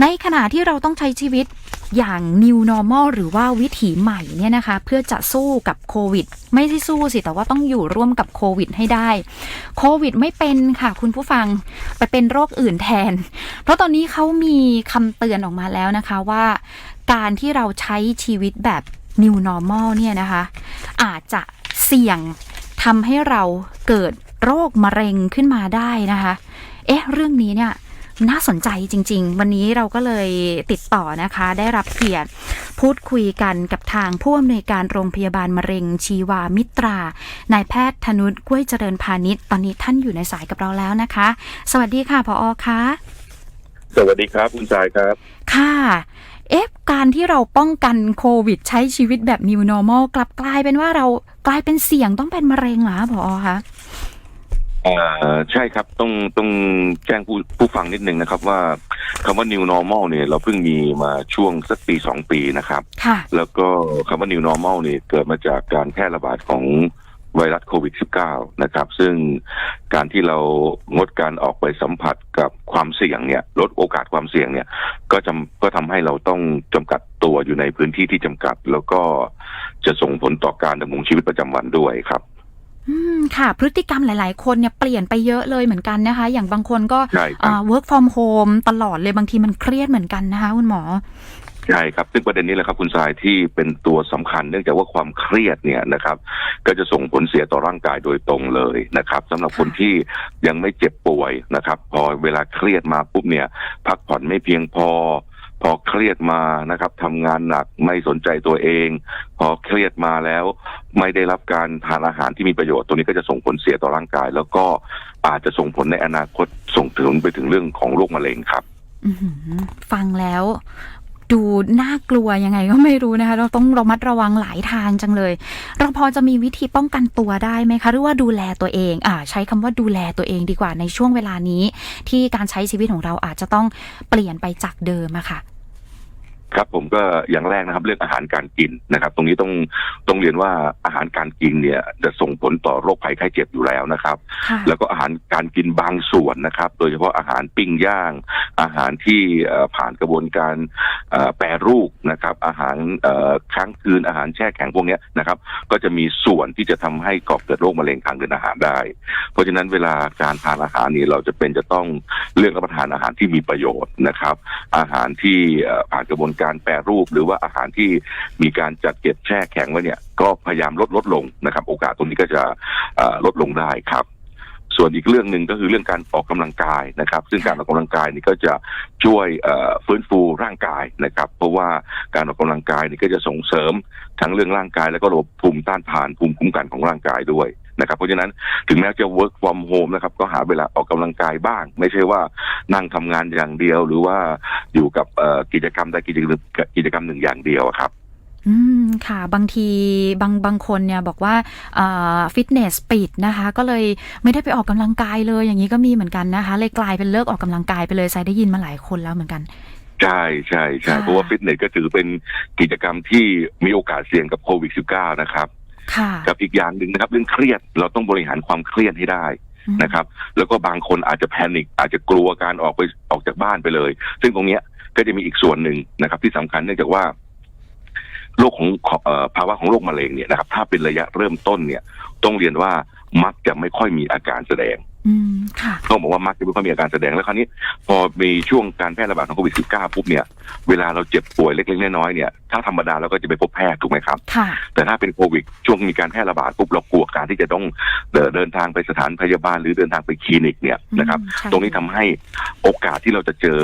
ในขณะที่เราต้องใช้ชีวิตอย่าง new normal หรือว่าวิถีใหม่เนี่ยนะคะ เพื่อจะสู้กับโควิด ไม่ใช่สู้สิ แต่ว่าต้องอยู่ร่วมกับโควิดให้ได้โควิดไม่เป็นค่ะ คุณผู้ฟังไปเป็นโรคอื่นแทน เพราะตอนนี้เขามีคำเตือนออกมาแล้วนะคะว่า การที่เราใช้ชีวิตแบบ new normal เนี่ยนะคะ อาจจะเสี่ยงทำให้เราเกิดโรคมะเร็งขึ้นมาได้นะคะ เอ๊ะ เรื่องนี้เนี่ย น่าสนใจจริง ๆ วันนี้เราก็เลยติดต่อนะคะ ได้รับเกียรติพูดคุยกันกับทางผู้อำนวยการโรงพยาบาลมะเร็งชีวามิตรานายแพทย์ธนุชกล้วยเจริญพาณิชย์ตอนนี้ท่านอยู่ในสายกับเราแล้วนะคะ สวัสดีค่ะพออคะสวัสดีครับคุณชายครับ ค่ะเอ๊ะการที่เราป้องกันโควิด ใช้ชีวิตแบบ new normal กลับกลายเป็นว่าเรากลายเป็นเสี่ยงต้องเป็นมะเร็งเหรอคะพออคะ อ่าใช่ครับต้องต้องแจ้งผู้ผู้ฟังนิดนึงนะครับ ว่าคำว่า new normal เนี่ย เราเพิ่งมีมาช่วงสักปีสองปีนะครับ ค่ะ แล้วก็คำว่า new normal เนี่ยเกิดมาจากการแพร่ระบาดของไวรัสโควิด -19 นะครับ ซึ่งการที่เรางดการออกไปสัมผัสกับความเสี่ยงเนี่ย ลดโอกาสความเสี่ยงเนี่ย ก็จำก็ทำให้เราต้องจำกัดตัวอยู่ในพื้นที่ที่จำกัด แล้วก็จะส่งผลต่อการดำรงชีวิตประจำวันด้วยครับ อืมค่ะ พฤติกรรมหลาย ๆ คนเนี่ยเปลี่ยนไปเยอะเลยเหมือนกันนะคะ อย่างบางคนก็ใช่ครับอ่า work from home ตลอดเลยบางทีมันเครียดเหมือนกันนะคะ คุณหมอ ใช่ครับ ซึ่งประเด็นนี้แหละครับคุณสายที่เป็นตัวสำคัญเนื่องจากว่าความเครียดเนี่ยนะครับ ก็จะส่งผลเสียต่อร่างกายโดยตรงเลยนะครับสำหรับคนที่ยังไม่เจ็บป่วยนะครับ พอเวลาเครียดมาปุ๊บเนี่ย พักผ่อนไม่เพียงพอ พอเครียดมานะครับทำงานหนักไม่สนใจตัวเอง พอเครียดมาแล้ว ไม่ได้รับการทานอาหารที่มีประโยชน์ตัวนี้ก็จะส่งผลเสียต่อร่างกาย แล้วก็อาจจะส่งผลในอนาคตส่งถึงไปถึงเรื่องของโรคมะเร็งครับฟังแล้ว ดูน่ากลัวยังไงก็ไม่รู้นะคะ เราต้องระมัดระวังหลายทางจังเลย เราพอจะมีวิธีป้องกันตัวได้ไหมคะ หรือว่าดูแลตัวเองอ่าใช้คำว่าดูแลตัวเองดีกว่าในช่วงเวลานี้ ที่การใช้ชีวิตของเราอาจจะต้องเปลี่ยนไปจากเดิมอะค่ะ ครับผมก็อย่างแรกนะครับเรื่องอาหารการกินนะครับ ตรงนี้ต้องต้องเรียนว่าอาหารการกินเนี่ยจะส่งผลต่อโรคภัยไข้เจ็บอยู่แล้วนะครับค่ะแล้วก็อาหารการกินบางส่วนนะครับ โดยเฉพาะอาหารปิ้งย่าง อาหารที่เอ่อผ่านกระบวนการเอ่อแปรรูปนะครับ อาหารเอ่อค้างคืนอาหารแช่แข็งพวกเนี้ยนะครับ ก็จะมีส่วนที่จะทำให้ก่อเกิดโรคมะเร็งทางเดินอาหารได้ เพราะฉะนั้นเวลาการทานอาหารนี่เราจะเป็นจะต้องเลือกรับประทานอาหารที่มีประโยชน์นะครับ อาหารที่เอ่อผ่านกระบวนการแปรรูป หรือว่าอาหารที่มีการจัดเก็บแช่แข็งไว้เนี่ยก็พยายามลดลดลงนะครับ โอกาสตรงนี้ก็จะเอ่อลดลงได้ครับส่วนอีกเรื่องหนึ่งก็คือเรื่องการออกกำลังกายนะครับ ซึ่งการออกกำลังกายนี่ก็จะช่วยเอ่อฟื้นฟูร่างกายนะครับ เพราะว่าการออกกำลังกายนี่ก็จะส่งเสริมทั้งเรื่องร่างกาย แล้วก็ระบบภูมิต้านทานภูมิคุ้มกันของร่างกายด้วยนะครับ เพราะฉะนั้นถึงแม้จะ work from home นะครับ ก็หาเวลาออกกำลังกายบ้าง ไม่ใช่ว่านั่งทำงานอย่างเดียว หรือว่า อยู่กับเอ่อกิจกรรมใดกิจกรรมกิจกรรมหนึ่งอย่างเดียวอะครับอืมค่ะบางทีบางบางคนเนี่ยบอกว่าฟิตเนสปิดนะคะ ก็เลยไม่ได้ไปออกกำลังกายเลยอย่างนี้ก็มีเหมือนกันนะคะ เลยกลายเป็นเลิกออกกำลังกายไปเลยใส่ได้ยินมาหลายคนแล้วเหมือนกันใช่ใช่ใช่ค่ะเพราะว่าฟิตเนสก็ถือเป็นกิจกรรมที่มีโอกาสเสี่ยงกับโควิด -19 นะครับค่ะกับอีกอย่างหนึ่งนะครับ เรื่องเครียดเราต้องบริหารความเครียดให้ได้อืม นะครับ แล้วก็บางคนอาจจะแพนิคอาจจะกลัวการออกไปออกจากบ้านไปเลย ซึ่งตรงเนี้ยก็จะมีอีกส่วนหนึ่งนะครับ ที่สำคัญเนื่องจากว่าโรคของภาวะของโรคมะเร็งเนี่ยนะครับ ถ้าเป็นระยะเริ่มต้นเนี่ย ต้องเรียนว่ามักจะไม่ค่อยมีอาการแสดง อืมค่ะต้องบอกว่ามักจะไม่ค่อยมีอาการแสดงแล้วคราวนี้ พอมีช่วงการแพร่ระบาดของโควิด -19 ปุ๊บเนี่ยเวลาเราเจ็บป่วยเล็กๆน้อยๆเนี่ยถ้าธรรมดาเราก็จะไปพบแพทย์ถูกไหมครับค่ะ แต่ถ้าเป็นโควิดช่วงมีการแพร่ระบาดปุ๊บเรากลัวการที่จะต้องเดินเดินทางไปสถานพยาบาลหรือเดินทางไปคลินิกเนี่ยนะครับอืมใช่ตรงนี้ทำให้โอกาสที่เราจะเจอ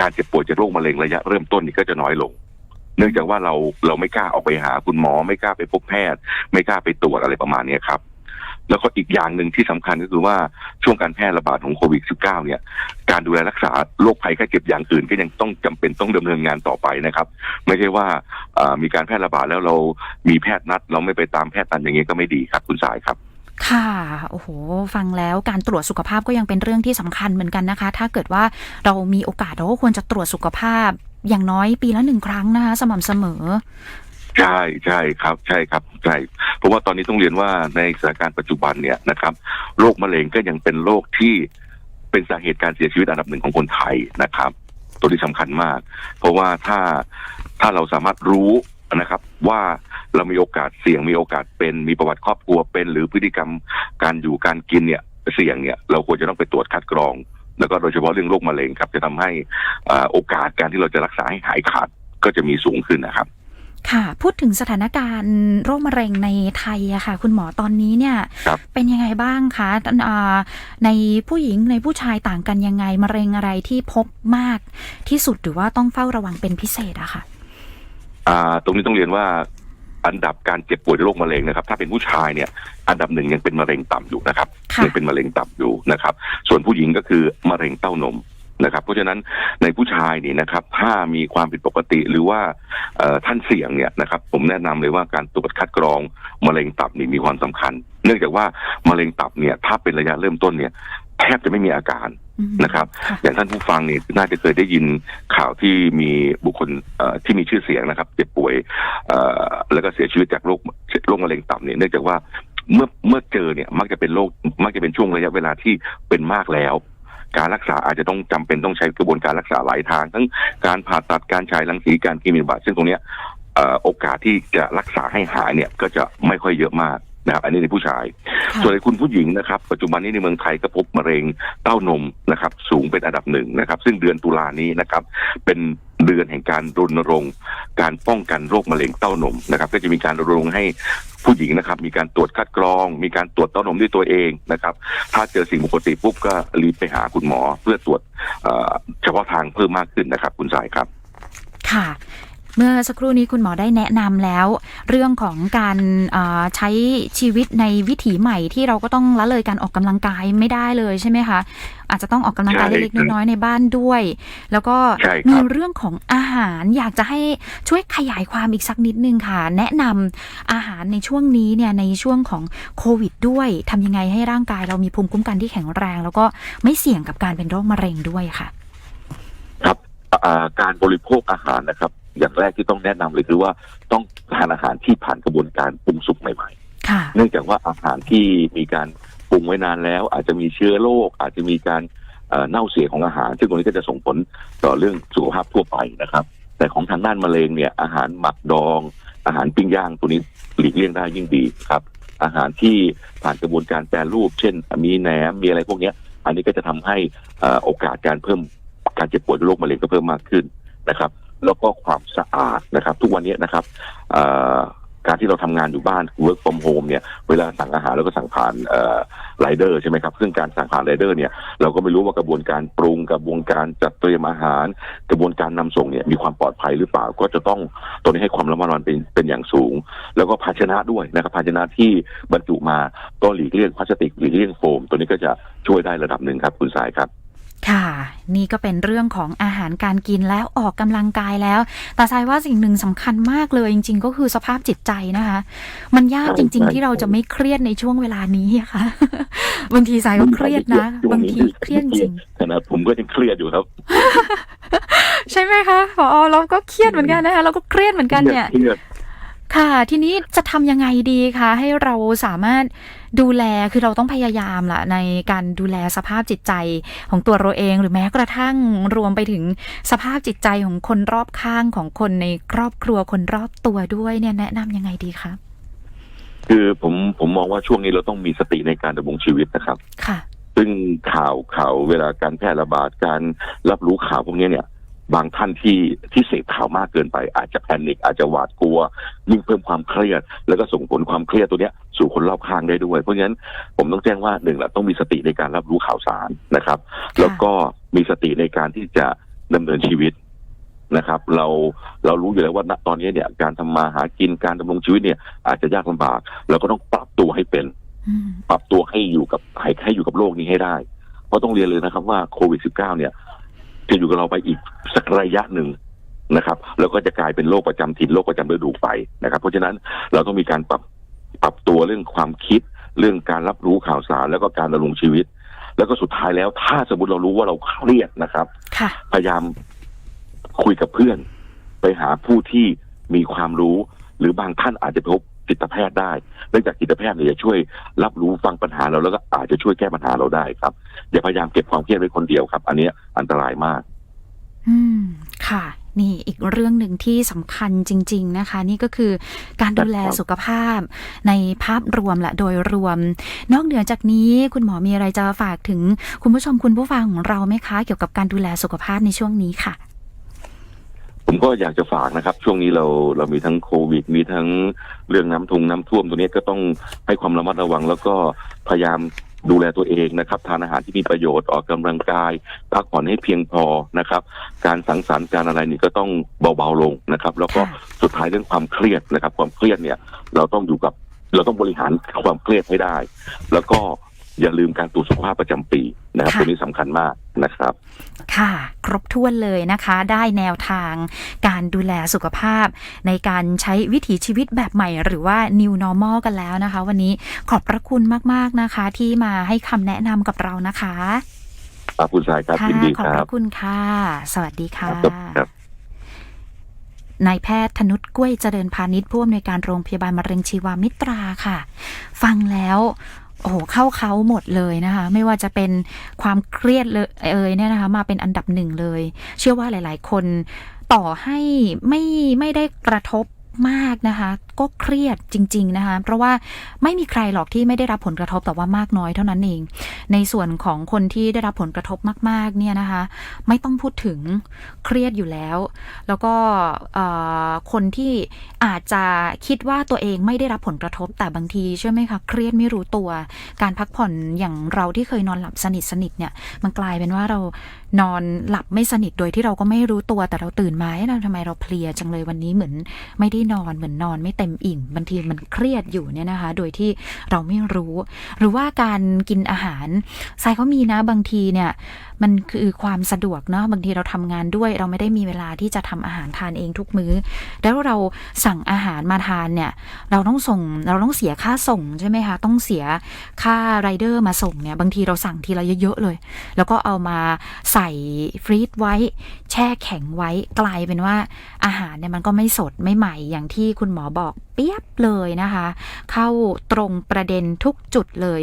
การเจ็บป่วยจากโรคมะเร็งระยะเริ่มต้นนี่ก็จะน้อยลง เนื่องจากว่าเราเราไม่กล้าออกไปหาคุณหมอไม่กล้าไปพบแพทย์ ไม่กล้าไปตรวจอะไรประมาณเนี้ยครับ แล้วก็อีกอย่างหนึ่งที่สำคัญก็คือว่าช่วงการแพร่ระบาดของโควิด -19 เนี่ย การดูแลรักษาโรคภัยไข้เจ็บอย่างอื่นก็ยังต้องจำเป็นต้องดำเนินงานต่อไปนะครับ ไม่ใช่ว่ามีการแพร่ระบาดแล้วเรามีแพทย์นัด เราไม่ไปตามแพทย์นัดอย่างนี้ก็ไม่ดีครับ คุณสายครับค่ะ โอ้โห ฟังแล้วการตรวจสุขภาพก็ยังเป็นเรื่องที่สำคัญเหมือนกันนะคะ ถ้าเกิดว่าเรามีโอกาสเราก็ควรจะตรวจสุขภาพอย่างน้อยปีละหนึ่งครั้งนะคะ สม่ำเสมอ ใช่ใช่ครับ ใช่ครับใช่เพราะว่าตอนนี้ต้องเรียนว่าในสถานการณ์ปัจจุบันเนี่ยนะครับโรคมะเร็งก็ยังเป็นโรคที่เป็นสาเหตุการเสียชีวิตอันดับหนึ่งของคนไทยนะครับ ตัวที่สำคัญมาก เพราะว่าถ้าถ้าเราสามารถรู้นะครับ ว่าเรามีโอกาสเสี่ยงมีโอกาสเป็นมีประวัติครอบครัวเป็น หรือพฤติกรรมการอยู่การกินเนี่ยเสี่ยงเนี่ยเราควรจะต้องไปตรวจคัดกรอง แล้วก็โดยเฉพาะเรื่องโรคมะเร็งครับ จะทำให้อาโอกาสการที่เราจะรักษาให้หายขาดก็จะมีสูงขึ้นนะครับ ค่ะ พูดถึงสถานการณ์โรคมะเร็งในไทยอะค่ะ คุณหมอตอนนี้เนี่ยครับเป็นยังไงบ้างคะอ่าในผู้หญิงในผู้ชายต่างกันยังไงมะเร็งอะไรที่พบมากที่สุดหรือว่าต้องเฝ้าระวังเป็นพิเศษอะค่ะอ่าตรงนี้ต้องเรียนว่าอันดับการเจ็บป่วยด้วยโรคมะเร็งนะครับ ถ้าเป็นผู้ชายเนี่ยอันดับหนึ่งยังเป็นมะเร็งต่ำอยู่นะครับค่ะยังเป็นมะเร็งต่ำอยู่นะครับ ส่วนผู้หญิงก็คือมะเร็งเต้านม นะครับ เพราะฉะนั้นในผู้ชายนี่นะครับ ถ้ามีความผิดปกติหรือว่าเอ่อท่านเสี่ยงเนี่ยนะครับ ผมแนะนำเลยว่าการตรวจคัดกรองมะเร็งตับนี่มีความสำคัญ เนื่องจากว่ามะเร็งตับเนี่ยถ้าเป็นระยะเริ่มต้นเนี่ยแทบจะไม่มีอาการอืมนะครับค่ะอย่างท่านผู้ฟังเนี่ยน่าจะเคยได้ยินข่าวที่มีบุคคลเอ่อที่มีชื่อเสียงนะครับเจ็บป่วยเอ่อแล้วก็เสียชีวิตจากโรคโรคมะเร็งตับเนี่ยเนื่องจากว่าเมื่อเมื่อเจอเนี่ยมักจะเป็นโรคมักจะเป็นช่วงระยะเวลาที่เป็นมากแล้ว การรักษาอาจจะต้องจำเป็นต้องใช้กระบวนการรักษาหลายทาง ทั้งการผ่าตัดการฉายรังสีการกินมิบาตซึ่งตรงเนี้ยเอ่อโอกาสที่จะรักษาให้หายเนี่ยก็จะไม่ค่อยเยอะมากนะครับอันนี้ในผู้ชายค่ะส่วนในคุณผู้หญิงนะครับ ปัจจุบันนี้ในเมืองไทยก็พบมะเร็งเต้านมนะครับ สูงเป็นอันดับหนึ่งนะครับ ซึ่งเดือนตุลานี้นะครับ เป็น เดือนแห่งการรณรงค์ การป้องกันโรคมะเร็งเต้านมนะครับ ก็จะมีการรณรงค์ให้ผู้หญิงนะครับ มีการตรวจคัดกรอง มีการตรวจเต้านมด้วยตัวเองนะครับ ถ้าเจอสิ่งปกติปุ๊บก็รีบไปหาคุณหมอเพื่อตรวจเอ่อเฉพาะทางเพิ่มมากขึ้นนะครับ คุณสายครับ ค่ะ เมื่อสักครู่นี้คุณหมอได้แนะนำแล้ว เรื่องของการเอ่อใช้ชีวิตในวิถีใหม่ที่เราก็ต้องละเลยการออกกำลังกายไม่ได้เลยใช่ไหมคะอาจจะต้องออกกำลังกายใช่เล็กๆน้อยๆในบ้านด้วย แล้วก็ใช่ครับมีเรื่องของอาหารอยากจะให้ช่วยขยายความอีกสักนิดนึงค่ะ แนะนำอาหารในช่วงนี้เนี่ยในช่วงของโควิด ด้วยทำยังไงให้ร่างกายเรามีภูมิคุ้มกันที่แข็งแรง แล้วก็ไม่เสี่ยงกับการเป็นโรคมะเร็งด้วยค่ะ ครับอ่าการบริโภคอาหารนะครับ อย่างแรกที่ต้องแนะนำเลยคือว่าต้องทานอาหารที่ผ่านกระบวนการปรุงสุกใหม่ๆค่ะเนื่องจากว่าอาหารที่มีการปรุงไว้นานแล้ว อาจจะมีเชื้อโรคอาจจะมีการเอ่อเน่าเสียของอาหาร ซึ่งตรงนี้ก็จะส่งผลต่อเรื่องสุขภาพทั่วไปนะครับ แต่ของทางด้านมะเร็งเนี่ยอาหารหมักดอง อาหารปิ้งย่างตัวนี้หลีกเลี่ยงได้ยิ่งดีครับ อาหารที่ผ่านกระบวนการแปรรูป เช่น มีแหนมมีอะไรพวกเนี้ยอันนี้ก็จะทำให้เอ่อโอกาสการเพิ่มการเจ็บป่วยด้วยโรคมะเร็งก็เพิ่มมากขึ้นนะครับ แล้วก็ความสะอาดนะครับ ทุกวันนี้นะครับการที่เราทำงานอยู่บ้าน work from home เนี่ยเวลาสั่งอาหารเราก็สั่งผ่านไรเดอร์ใช่ไหมครับซึ่งการสั่งผ่านไรเดอร์เนี่ยเราก็ไม่รู้ว่ากระบวนการปรุงกระบวนการจัดเตรียมอาหาร กระบวนการนำส่งเนี่ยมีความปลอดภัยหรือเปล่า ก็จะต้องตัวนี้ให้ความระมัดระวังเป็นเป็นอย่างสูง แล้วก็ภาชนะด้วยนะครับภาชนะที่บรรจุมาก็หลีกเลี่ยงพลาสติกหลีกเลี่ยงโฟม ตัวนี้ก็จะช่วยได้ระดับหนึ่งครับคุณสายครับ ค่ะ นี่ก็เป็นเรื่องของอาหารการกินแล้วออกกำลังกายแล้ว แต่ทรายว่าสิ่งหนึ่งสำคัญมากเลยจริง ๆ ก็คือสภาพจิตใจนะคะ มันยากจริง ๆ ที่เราจะไม่เครียดในช่วงเวลานี้อะค่ะ บางทีทรายก็เครียดนะ บางทีเครียดจริงขนาดผมก็ยังเครียดอยู่ครับ ใช่ไหมคะพอเราก็เครียดเหมือนกันนะคะเราก็เครียดเหมือนกันเนี่ยเครียด ค่ะ ทีนี้จะทำยังไงดีคะให้เราสามารถดูแลคือเราต้องพยายามล่ะในการดูแลสภาพจิตใจของตัวเราเอง หรือแม้กระทั่งรวมไปถึงสภาพจิตใจของคนรอบข้างของคนในครอบครัวคนรอบตัวด้วยเนี่ยแนะนำยังไงดีคะคือผมผมมองว่าช่วงนี้เราต้องมีสติในการดำรงชีวิตนะครับ ค่ะ ซึ่งข่าวข่าวเวลาการแพร่ระบาดการรับรู้ข่าวพวกนี้เนี่ย บางท่านที่ที่เสพข่าวมากเกินไป อาจจะแพนิคอาจจะหวาดกลัวยิ่งเพิ่มความเครียด แล้วก็ส่งผลความเครียดตัวเนี้ยสู่คนรอบข้างได้ด้วย เพราะฉะนั้นผมต้องแจ้งว่าหนึ่งแหละต้องมีสติในการรับรู้ข่าวสารนะครับ แล้วก็มีสติในการที่จะดำเนินชีวิตนะครับ เราเรารู้อยู่แล้วว่าณตอนนี้เนี่ย การทำมาหากินการดำรงชีวิตเนี่ย อาจจะยากลำบากเราก็ต้องปรับตัวให้เป็นอืมปรับตัวให้อยู่กับให้ให้อยู่กับโลกนี้ให้ได้ เพราะต้องเรียนเลยนะครับว่าโควิด -19 เนี่ย จะอยู่กับเราไปอีกสักระยะหนึ่งนะครับแล้วก็จะกลายเป็นโรคประจำถิ่นโรคประจำฤดูไปนะครับ เพราะฉะนั้นเราต้องมีการปรับปรับตัวเรื่องความคิด เรื่องการรับรู้ข่าวสารแล้วก็การดำรงชีวิต แล้วก็สุดท้ายแล้ว ถ้าสมมติเรารู้ว่าเราเครียดนะครับค่ะพยายามคุยกับเพื่อน ไปหาผู้ที่มีความรู้ หรือบางท่านอาจจะพบ จิตแพทย์ได้ เนื่องจากจิตแพทย์เนี่ยจะช่วยรับรู้ฟังปัญหาเราแล้วก็อาจจะช่วยแก้ปัญหาเราได้ครับ อย่าพยายามเก็บความเครียดไว้คนเดียวครับ อันนี้อันตรายมาก อืม ค่ะนี่อีกเรื่องหนึ่งที่สำคัญจริง ๆนะคะ นี่ก็คือการดูแลสุขภาพในภาพรวมและโดยรวม นอกเหนือจากนี้คุณหมอมีอะไรจะฝากถึงคุณผู้ชมคุณผู้ฟังของเราไหมคะ เกี่ยวกับการดูแลสุขภาพในช่วงนี้ค่ะ ผมก็อยากจะฝากนะครับ ช่วงนี้เราเรามีทั้งโควิด มีทั้งเรื่องน้ำทุงน้ำท่วมตัวนี้ก็ต้องให้ความระมัดระวัง แล้วก็พยายามดูแลตัวเองนะครับทานอาหารที่มีประโยชน์ออกกำลังกายพักผ่อนให้เพียงพอนะครับ การสังสรรค์การอะไรนี่ก็ต้องเบาๆลงนะครับ แล้วก็สุดท้ายเรื่องความเครียดนะครับ ความเครียดเนี่ย เราต้องอยู่กับเราต้องบริหารความเครียดให้ได้ แล้วก็ อย่าลืมการตรวจสุขภาพประจำปีนะครับตัวนี้สำคัญมากนะครับ ค่ะ ครบถ้วนเลยนะคะ ได้แนวทางการดูแลสุขภาพ ในการใช้วิถีชีวิตแบบใหม่ หรือว่า new normal กันแล้วนะคะ วันนี้ขอบพระคุณมาก ๆ นะคะ ที่มาให้คำแนะนำกับเรานะคะครับคุณชายครับค่ะยินดีขอบคพรับระคุณค่ะ สวัสดีค่ะครับครับนายแพทย์ธนุชกล้วยเจริญพาณิชย์ผู้อำนวยการโรงพยาบาลมะเร็งชีวามิตราค่ะ ฟังแล้ว โอ้โหเข้าเขาหมดเลยนะคะ ไม่ว่าจะเป็นความเครียดเลยเอยเนี่ยนะคะ มาเป็นอันดับหนึ่งเลย เชื่อว่าหลาย ๆ คนต่อให้ไม่ไม่ได้กระทบ มากนะคะ ก็เครียดจริง ๆนะคะ เพราะว่าไม่มีใครหรอกที่ไม่ได้รับผลกระทบแต่ว่ามากน้อยเท่านั้นเอง ในส่วนของคนที่ได้รับผลกระทบมากๆเนี่ยนะคะ ไม่ต้องพูดถึงเครียดอยู่แล้ว แล้วก็คนที่อาจจะคิดว่าตัวเองไม่ได้รับผลกระทบแต่บางทีใช่ไหมคะเครียดไม่รู้ตัว การพักผ่อนอย่างเราที่เคยนอนหลับสนิทสนิทเนี่ยมันกลายเป็นว่าเรานอนหลับไม่สนิทโดยที่เราก็ไม่รู้ตัวแต่เราตื่นมาเราทำไมเราเพลียจังเลยวันนี้เหมือนไม่ได้นอนเหมือนนอนไม่เต็มอิ่มบางทีมันเครียดอยู่เนี่ยนะคะ โดยที่เราไม่รู้ หรือว่าการกินอาหารทรายเขามีนะบางทีเนี่ย มันคือความสะดวกเนาะบางทีเราทำงานด้วย เราไม่ได้มีเวลาที่จะทำอาหารทานเองทุกมื้อ แล้วเราสั่งอาหารมาทานเนี่ย เราต้องส่งเราต้องเสียค่าส่งใช่ไหมคะต้องเสียค่าไรเดอร์มาส่งเนี่ยบางทีเราสั่งทีละเยอะๆเลย แล้วก็เอามาใส่ฟรีซไว้ แช่แข็งไว้กลายเป็นว่าอาหารเนี่ยมันก็ไม่สดไม่ใหม่อย่างที่คุณหมอบอกเปียบเลยนะคะ เข้าตรงประเด็นทุกจุดเลย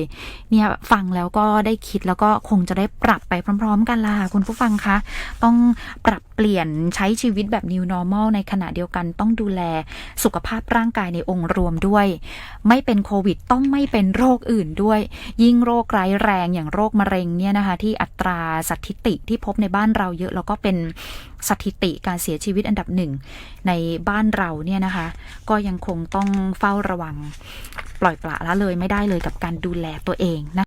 เนี่ยฟังแล้วก็ได้คิดแล้วก็คงจะได้ปรับไปพร้อมๆกันล่ะคุณผู้ฟังคะ ต้องปรับเปลี่ยนใช้ชีวิตแบบ new normal ในขณะเดียวกันต้องดูแลสุขภาพร่างกายในองค์รวมด้วย ไม่เป็นโควิดต้องไม่เป็นโรคอื่นด้วย ยิ่งโรคร้ายแรงอย่างโรคมะเร็งเนี่ยนะคะที่อัตราสถิติที่พบในบ้านเราเยอะแล้วก็เป็นสถิติการเสียชีวิตอันดับหนึ่งในบ้านเราเนี่ยนะคะ ก็ยังคงต้องเฝ้าระวัง ปล่อยปละละเลยไม่ได้เลยกับการดูแลตัวเองนะ